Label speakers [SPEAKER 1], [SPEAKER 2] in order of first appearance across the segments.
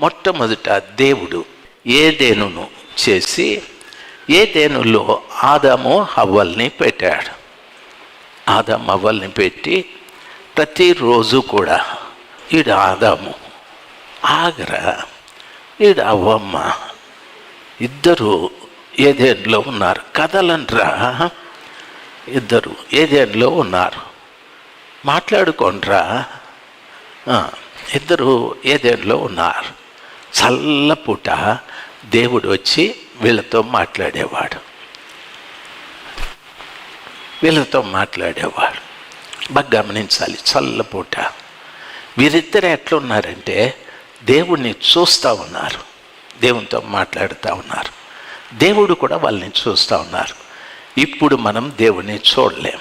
[SPEAKER 1] మొట్టమొదట దేవుడు ఏదేనును చేసి ఏదేనులో ఆదాము హవ్వల్ని పెట్టాడు. ఆదాము హవ్వల్ని పెట్టి ప్రతిరోజు కూడా ఈడు ఆదాము ఆగరా ఈడు అవ్వమ్మ ఇద్దరు ఏదేంలో ఉన్నారు కదలనరా? ఇద్దరు ఏదేంలో ఉన్నారు మాట్లాడుకోండిరా? ఇద్దరు ఇద్దరు ఏదేంలో ఉన్నారు. చల్లపూట దేవుడు వచ్చి వీళ్ళతో మాట్లాడేవాడు. వీళ్ళతో మాట్లాడేవాడు. బాగా గమనించాలి చల్లపూట వీరిద్దరు ఎట్లున్నారంటే దేవుణ్ణి చూస్తూ ఉన్నారు. దేవునితో మాట్లాడుతూ ఉన్నారు. దేవుడు కూడా వాళ్ళని చూస్తూ ఉన్నారు. ఇప్పుడు మనం దేవుణ్ణి చూడలేం.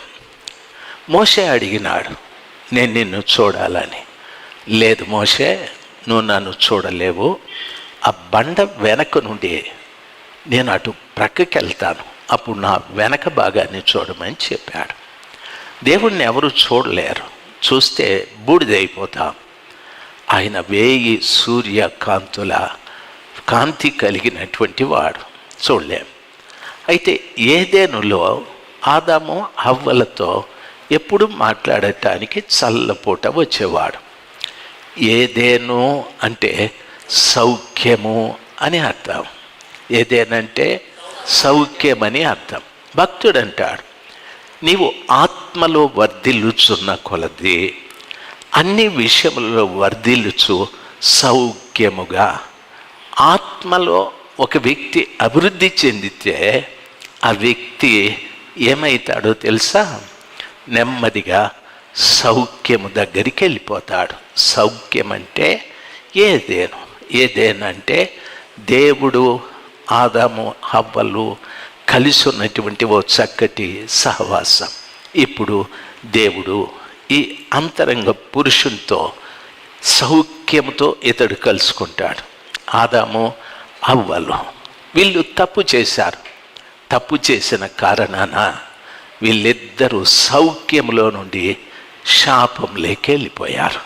[SPEAKER 1] మోషే అడిగినాడు నేను నిన్ను చూడాలని. లేదు మోషే నువ్వు నన్ను చూడలేవు. ఆ బండ వెనక నుండి నేను అటు ప్రక్కకి వెళ్తాను అప్పుడు నా వెనక భాగాన్ని చూడమని చెప్పాడు. దేవుణ్ణి ఎవరు చూడలేరు. చూస్తే బూడిదైపోతాం. ఆయన వేయి సూర్య కాంతుల కాంతి కలిగినటువంటి వాడు. చూడలేం. అయితే ఏదేనులో ఆదాము హవ్వలతో ఎప్పుడు మాట్లాడటానికి చల్లపూట వచ్చేవాడు. ఏదేనో అంటే సౌఖ్యము అని అర్థం. ఏదేనంటే సౌఖ్యమని అర్థం. భక్తుడు అంటాడు నీవు ఆత్మలో వర్ధిల్లుచున్న కొలది అన్ని విషయములలో వర్ధిల్లుచు సౌఖ్యముగా. ఆత్మలో ఒక వ్యక్తి అభివృద్ధి చెందితే ఆ వ్యక్తి ఏమవుతాడో తెలుసా? నెమ్మదిగా సౌఖ్యము దగ్గరికి వెళ్ళిపోతాడు. సౌఖ్యం అంటే ఏదేను? ఏదేనంటే దేవుడు ఆదాము హవ్వలు కలిసి ఉన్నటువంటి ఓ చక్కటి సహవాసం. ఇప్పుడు దేవుడు ఈ అంతరంగ పురుషునితో సౌఖ్యముతో ఇతడు కలుసుకుంటాడు. ఆదాము అవ్వలు వీళ్ళు తప్పు చేశారు. తప్పు చేసిన కారణాన వీళ్ళిద్దరూ సౌఖ్యంలో నుండి శాపం లేకెళ్ళిపోయారు.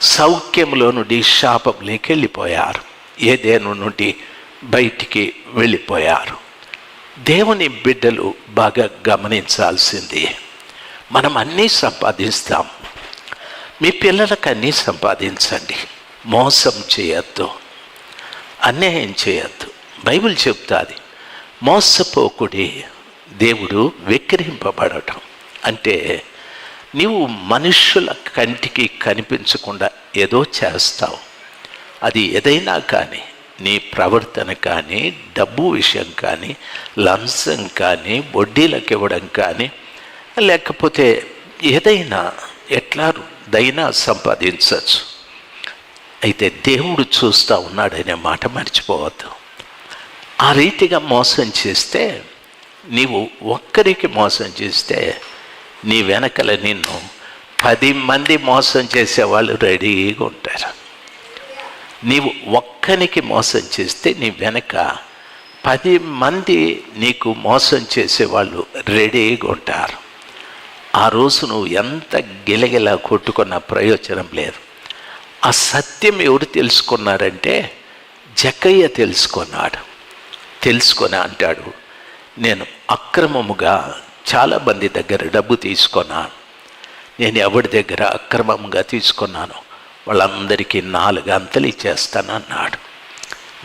[SPEAKER 1] సౌఖ్యంలో నుండి శాపం లేకెళ్ళిపోయారు. ఏదేను నుండి బయటికి వెళ్ళిపోయారు. దేవుని బిడ్డలు బాగా గమనించాల్సింది. మనం అన్నీ సంపాదిస్తాం. మీ పిల్లలకు అన్నీ సంపాదించండి. మోసం చేయొద్దు. అన్యాయం చేయొద్దు. బైబిల్ చెప్తాది మోసపోకుడి దేవుడు విక్రహింపబడటం అంటే నీవు మనుషుల కంటికి కనిపించకుండా ఏదో చేస్తావు. అది ఏదైనా కానీ నీ ప్రవర్తన కానీ డబ్బు విషయం కానీ లంచం కానీ వడ్డీలకు ఇవ్వడం కానీ లేకపోతే ఏదైనా ఎట్లా దైనా సంపాదించవచ్చు. అయితే దేవుడు చూస్తూ ఉన్నాడనే మాట మర్చిపోవద్దు. ఆ రీతిగా మోసం చేస్తే నీవు ఒక్కరికి మోసం చేస్తే నీ వెనకల నిన్ను పది మంది మోసం చేసేవాళ్ళు రెడీగా ఉంటారు. నీవు ఒక్కనికి మోసం చేస్తే నీ వెనక పది మంది నీకు మోసం చేసేవాళ్ళు రెడీగా ఉంటారు. ఆ రోజు నువ్వు ఎంత గిలగిలా కొట్టుకున్న ప్రయోజనం లేదు. ఆ సత్యం ఎవరు తెలుసుకున్నారంటే జక్కయ్య తెలుసుకున్నాడు. తెలుసుకొని అంటాడు నేను అక్రమముగా చాలా మంది దగ్గర డబ్బు తీసుకున్నాను. నేను ఎవరి దగ్గర అక్రమంగా తీసుకున్నాను వాళ్ళందరికీ నాలుగు అంతలు ఇచ్చేస్తాను అన్నాడు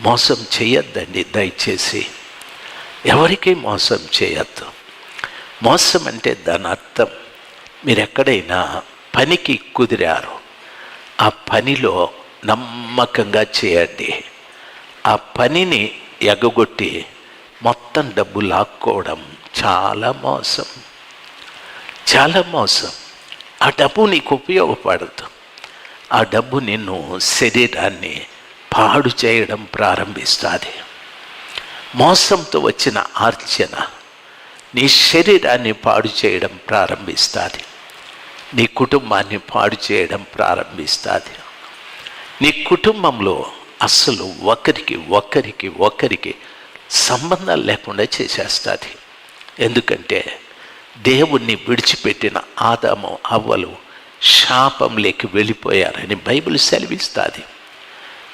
[SPEAKER 1] మోసం చేయొద్దండి దయచేసి. ఎవరికి మోసం చేయొద్దు. మోసం అంటే దాని అర్థం మీరు ఎక్కడైనా పనికి కుదిరారు. ఆ పనిలో నమ్మకంగా చేయండి. ఆ పనిని ఎగగొట్టి మొత్తం డబ్బు లాక్కోవడం చాలా మోసం. చాలా మోసం. ఆ డబ్బు నీకు ఉపయోగపడదు. ఆ డబ్బు నిన్ను శరీరాన్ని పాడు చేయడం ప్రారంభిస్తుంది. మోసంతో వచ్చిన ఆర్చన నీ శరీరాన్ని పాడు చేయడం ప్రారంభిస్తుంది. నీ కుటుంబాన్ని పాడు చేయడం ప్రారంభిస్తుంది. నీ కుటుంబంలో అస్సలు ఒకరికి ఒకరికి ఒకరికి సంబంధం లేకుండా చేసేస్తుంది. ఎందుకంటే దేవుణ్ణి విడిచిపెట్టిన ఆదాము అవ్వలు శాపంలోకి వెళ్ళిపోయారని బైబిల్ సెలవిస్తుంది.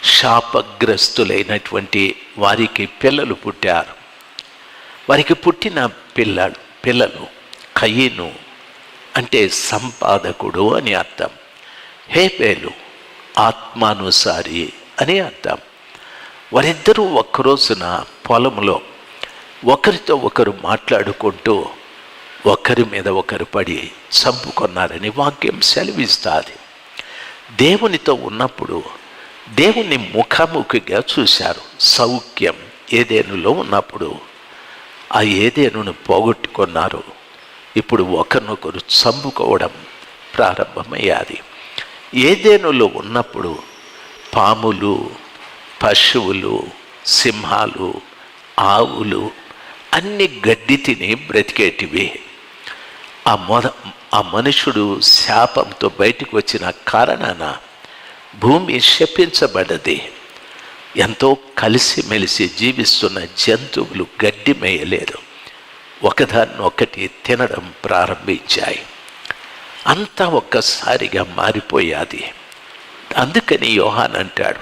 [SPEAKER 1] శాపగ్రస్తులైనటువంటి వారికి పిల్లలు పుట్టారు. వారికి పుట్టిన పిల్ల పిల్లలు కయ్యను అంటే సంపాదకుడు అని అర్థం. హేపేలు ఆత్మానుసారి అని అర్థం. వారిద్దరూ ఒక్కరోజున పొలంలో ఒకరితో ఒకరు మాట్లాడుకుంటూ ఒకరి మీద ఒకరు పడి చంపుకున్నారని వాక్యం సెలవిస్తుంది. దేవునితో ఉన్నప్పుడు దేవుని ముఖాముఖిగా చూశారు. సౌఖ్యం ఏదేనులో ఉన్నప్పుడు ఆ ఏదేనును పోగొట్టుకున్నారు. ఇప్పుడు ఒకరినొకరు చంపుకోవడం ప్రారంభమయ్యాది. ఏదేనులో ఉన్నప్పుడు పాములు పశువులు సింహాలు ఆవులు అన్ని గడ్డి తిని బ్రతికేటివి. ఆ మొద ఆ మనుషుడు శాపంతో బయటకు వచ్చిన కారణాన భూమి శపించబడది. ఎంతో కలిసిమెలిసి జీవిస్తున్న జంతువులు గడ్డి మేయలేదు ఒకదాన్నొకటి తినడం ప్రారంభించాయి. అంతా ఒక్కసారిగా మారిపోయాది. అందుకని యోహాన్ అంటాడు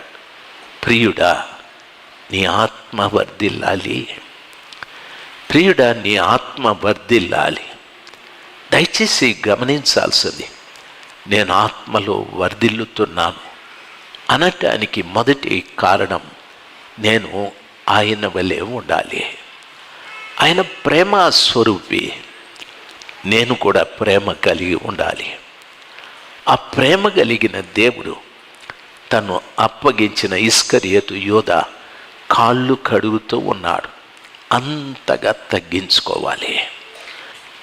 [SPEAKER 1] ప్రియుడా నీ ఆత్మ వర్ధిల్లాలి. ప్రియుడా నీ ఆత్మ వర్ధిల్లాలి. దయచేసి గమనించాల్సింది నేను ఆత్మలో వర్ధిల్లుతున్నాను. అనటానికి మొదటి కారణం నేను ఆయన వలె ఉండాలి. ఆయన ప్రేమ స్వరూపి నేను కూడా ప్రేమ కలిగి ఉండాలి. ఆ ప్రేమ కలిగిన దేవుడు తను అప్పగించిన ఇస్కరియతు యోధ కాళ్ళు కడుగుతూ ఉన్నాడు. అంతగా తగ్గించుకోవాలి.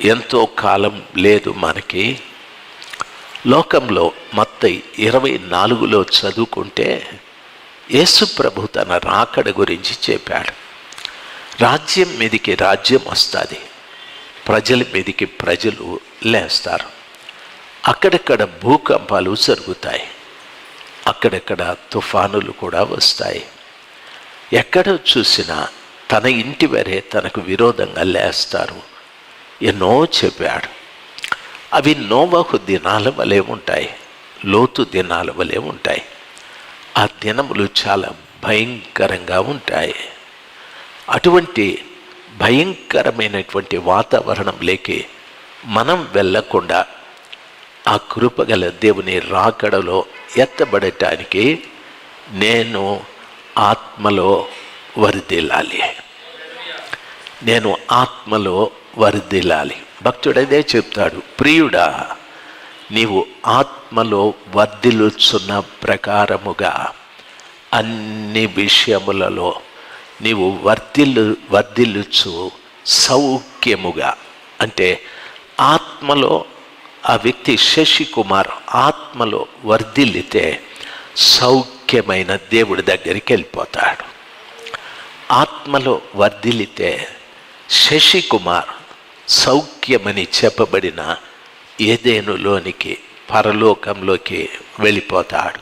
[SPEAKER 1] ఎంతో కాలం లేదు మనకి. లోకంలో మొత్త ఇరవై నాలుగులో చదువుకుంటే యేసుప్రభు తన రాకడ గురించి చెప్పాడు. రాజ్యం మీదికి రాజ్యం వస్తుంది. ప్రజల మీదికి ప్రజలు లేస్తారు. అక్కడక్కడ భూకంపాలు జరుగుతాయి. అక్కడక్కడ తుఫానులు కూడా వస్తాయి. ఎక్కడ చూసినా తన ఇంటి వరే తనకు విరోధంగా లేస్తారు. ఎన్నో చెప్పాడు. అవి నోవహు దినాల వలె ఉంటాయి. లోతు దినాల వలె ఉంటాయి. ఆ దినములు చాలా భయంకరంగా ఉంటాయి. అటువంటి భయంకరమైనటువంటి వాతావరణం లేకి మనం వెళ్ళకుండా ఆ కృపగల దేవుని రాకడలో ఎత్తబడటానికి నేను ఆత్మలో వరిదిల్లాలి నేను ఆత్మలో వరిదిల్లాలి భక్తుడైతే చెప్తాడు ప్రియుడా నీవు ఆత్మలో వర్ధిల్లుచున్న ప్రకారముగా అన్ని విషయములలో నీవు వర్ధిల్లు వర్ధిల్లుచు సౌఖ్యముగా. అంటే ఆత్మలో ఆ వ్యక్తి శశికుమార్ ఆత్మలో వర్ధిల్లితే సౌఖ్యమైన దేవుడి దగ్గరికి వెళ్ళిపోతాడు. ఆత్మలో వర్ధిల్లితే శశికుమార్ సౌఖ్యమని చెప్పబడిన ఏదేనులోనికి పరలోకంలోకి వెళ్ళిపోతాడు.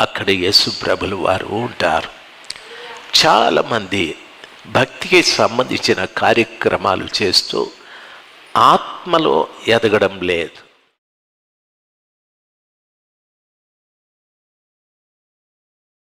[SPEAKER 1] అక్కడ యేసుప్రభులు వారు ఉంటారు. చాలామంది భక్తికి సంబంధించిన కార్యక్రమాలు చేస్తూ ఆత్మలో ఎదగడం లేదు.